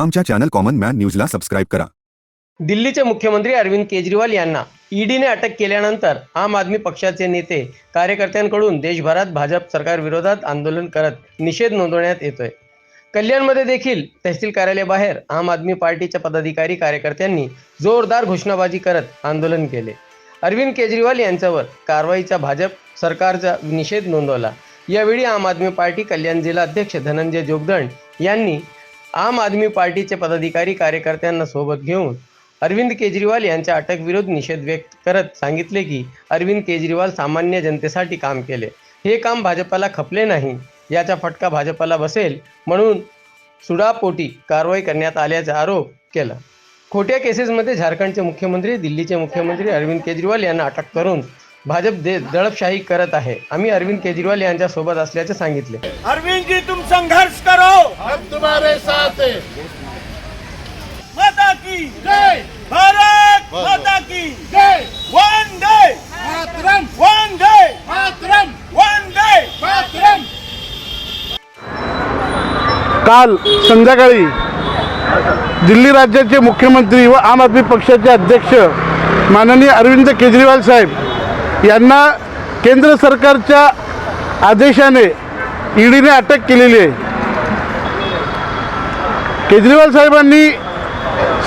आमच्या channel common man न्यूजला subscribe करा. दिल्लीचे मुख्यमंत्री अरविंद केजरीवाल यांना ईडीने अटक केल्यानंतर आम आदमी पक्षाचे नेते कार्यकर्त्यांकडून देशभरात भाजप सरकारविरोधात आंदोलन करत निषेध नोंदवण्यात येतोय. कल्याणमध्ये देखील तहसील कार्यालयाबाहेर आम आदमी पार्टीच्या पदाधिकारी कार्यकर्त्यांनी जोरदार घोषणाबाजी करत आंदोलन केले. अरविंद केजरीवाल यांच्यावर कारवाईचा भाजप सरकारचा निषेध नोंदवला. यावेळी आम आदमी पार्टी कल्याण जिल्हा अध्यक्ष धनंजय जोगदंड यांनी आम आदमी पार्टीचे पदाधिकारी कार्यकर्त्यांना सोबत घेऊन अरविंद केजरीवाल यांच्या अटकविरोध निषेध व्यक्त करत सांगितले की अरविंद केजरीवाल सामान्य जनतेसाठी काम केले. हे काम भाजपाला खपले नाही. याचा फटका भाजपाला बसेल म्हणून सुडापोटी कारवाई करण्यात आल्याचा आरोप केला. खोट्या केसेसमध्ये झारखंडचे मुख्यमंत्री दिल्लीचे मुख्यमंत्री अरविंद केजरीवाल यांना अटक करून भाजप दे दडपशाही करत आहे. आम्ही अरविंद केजरीवाल यांच्या सोबत असल्याचे सांगितले. अरविंद जी तुम संघर्ष करो. हम तुम्हारे साथ हैं। माता की जय। भारत माता की जय। वंदे। मातरम। वंदे। मातरम। वंदे। मातरम। काल संध्याकाळी दिल्ली राज्याचे मुख्यमंत्री व आम आदमी पक्षाचे अध्यक्ष माननीय अरविंद केजरीवाल साहेब यांना केंद्र सरकारच्या आदेशाने ईडीने अटक केलेली आहे. केजरीवाल साहेबांनी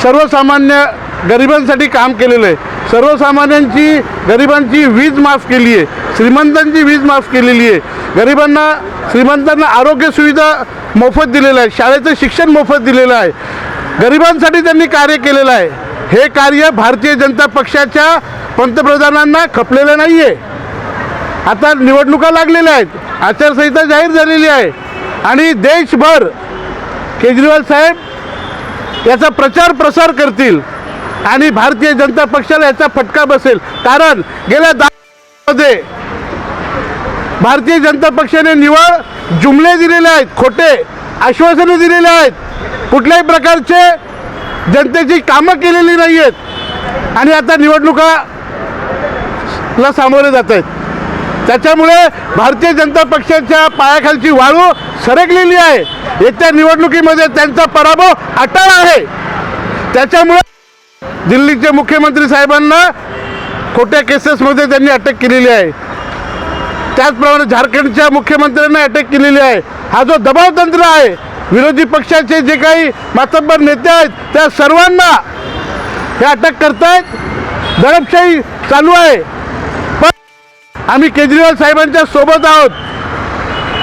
सर्वसामान्य गरिबांसाठी काम केलेलं आहे. सर्वसामान्यांची गरिबांची वीज माफ केली आहे. श्रीमंतांची वीज माफ केलेली आहे. गरिबांना श्रीमंतांना आरोग्य सुविधा मोफत दिलेलं आहे शाळेचं शिक्षण मोफत दिलेलं आहे. गरिबांसाठी त्यांनी कार्य केलेलं आहे. हे कार्य भारतीय जनता पक्षाच्या पंतप्रधानांना खपलेलं नाही आहे आता निवडणुका लागलेल्या आहेत. आचारसंहिता जाहीर झालेली आहे. आणि देशभर केजरीवाल साहेब याचा प्रचार प्रसार करतील आणि भारतीय जनता पक्षाला याचा फटका बसेल. कारण गेल्या दहामध्ये भारतीय जनता पक्षाने निवळ जुमले दिलेले आहेत खोटे आश्वासनं दिलेले आहेत. कुठल्याही प्रकारचे जनतेची कामं केलेली नाही आहेत आणि आता निवडणुका ला सामोरे जात आहेत. त्याच्यामुळे भारतीय जनता पक्षाच्या पायाखालची वाळू सरकलेली आहे. येत्या निवडणुकीमध्ये त्यांचा पराभव अटळ आहे. त्याच्यामुळे दिल्लीचे मुख्यमंत्री साहेबांना खोट्या केसेसमध्ये त्यांनी अटक केलेली आहे. त्याचप्रमाणे झारखंडच्या मुख्यमंत्र्यांना अटक केलेली आहे. हा जो दबाव तंत्र आहे विरोधी पक्षाचे जे काही मातब्बर नेते आहेत त्या सर्वांना हे अटक करतायत. दडपशाही चालू आहे. पण आम्ही केजरीवाल साहेबांच्या सोबत आहोत.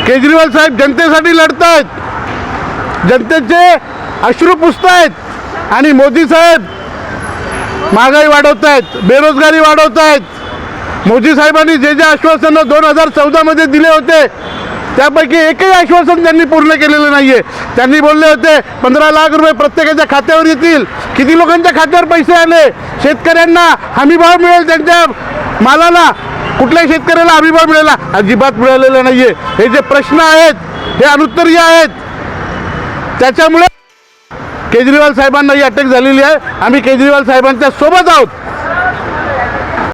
केजरीवाल साहेब जनतेसाठी लढत आहेत जनतेचे अश्रू पुसतायत. आणि मोदी साहेब महागाई वाढवत आहेत बेरोजगारी वाढवत आहेत मोदी साहेबांनी जे जे आश्वासनं दोन हजार चौदामध्ये दिले होते त्यापैकी एकही आश्वासन त्यांनी पूर्ण केलेलं नाही आहे त्यांनी बोलले होते पंधरा लाख रुपये प्रत्येकाच्या खात्यावर येतील. किती लोकांच्या खात्यावर पैसे आले? शेतकऱ्यांना हमीभाव मिळेल त्यांच्या मालाला. कुठल्याही शेतकऱ्याला हमीभाव मिळाला. अजिबात मिळालेला नाही आहे हे जे प्रश्न आहेत हे अनुत्तरीय आहेत. त्याच्यामुळे केजरीवाल साहेबांना ही अटक झालेली आहे. आम्ही केजरीवाल साहेबांच्या सोबत आहोत.